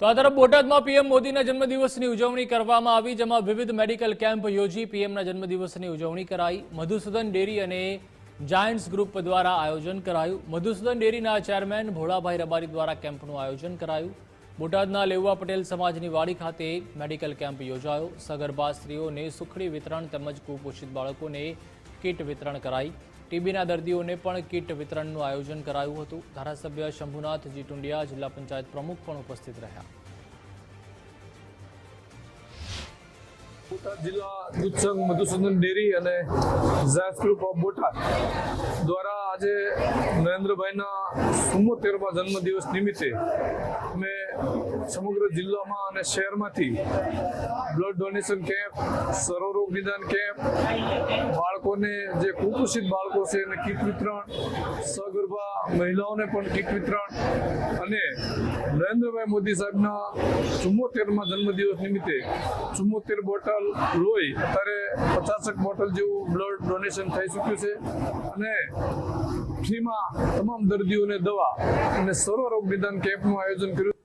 તો આ તરફ બોટાદમાં પીએમ મોદીના જન્મદિવસની ઉજવણી કરવામાં આવી, જેમાં વિવિધ મેડિકલ કેમ્પ યોજી પીએમના જન્મદિવસની ઉજવણી કરાઈ. મધુસૂદન ડેરી અને જાયન્ટ્સ ગ્રુપ દ્વારા આયોજન કરાયું. મધુસૂદન ડેરીના ચેરમેન ભોળાભાઈ રબારી દ્વારા કેમ્પનું આયોજન કરાયું. બોટાદના લેવા પટેલ સમાજની વાડી ખાતે મેડિકલ કેમ્પ યોજાયો. સગર્ભા સ્ત્રીઓને સુખડી વિતરણ તેમજ કુપોષિત બાળકોને કીટ વિતરણ કરાઈ. ટીબીના દર્દીઓને પણ કીટ વિતરણનું આયોજન કરાયું હતું. ધારાસભ્ય શંભુનાથ જીટુંડિયા જિલ્લા પંચાયત પ્રમુખ પણ ઉપસ્થિત રહ્યા. બોટાદ જિલ્લા દૂધ સંઘ મધુસૂદન ડેરી અને ઝાયસ ગ્રુપ ઓફ બોટાદ દ્વારા આજે નરેન્દ્રભાઈના સુમોતેરમા જન્મદિવસ નિમિત્તે અમે સમગ્ર જિલ્લામાં અને શહેરમાંથી બ્લડ ડોનેશન કેમ્પ, સર્વરોગ નિદાન કેમ્પ બાળકોને જે કુપોષિત બાળકો છે એને કીટ વિતરણ, સગર્ભા મહિલાઓને પણ કીટ વિતરણ અને નરેન્દ્રભાઈ મોદી સાહેબના ચુમ્મોતેરમાં જન્મદિવસ નિમિત્તે ચુમ્મોતેર બોટલ લોહી, અત્યારે પચાસક બોટલ જેવું બ્લડ ડોનેશન થઈ ચૂક્યું છે. અને ફ્રીમાં તમામ દર્દીઓને દવા અને સર્વરોગ નિદાન કેમ્પનું આયોજન કર્યું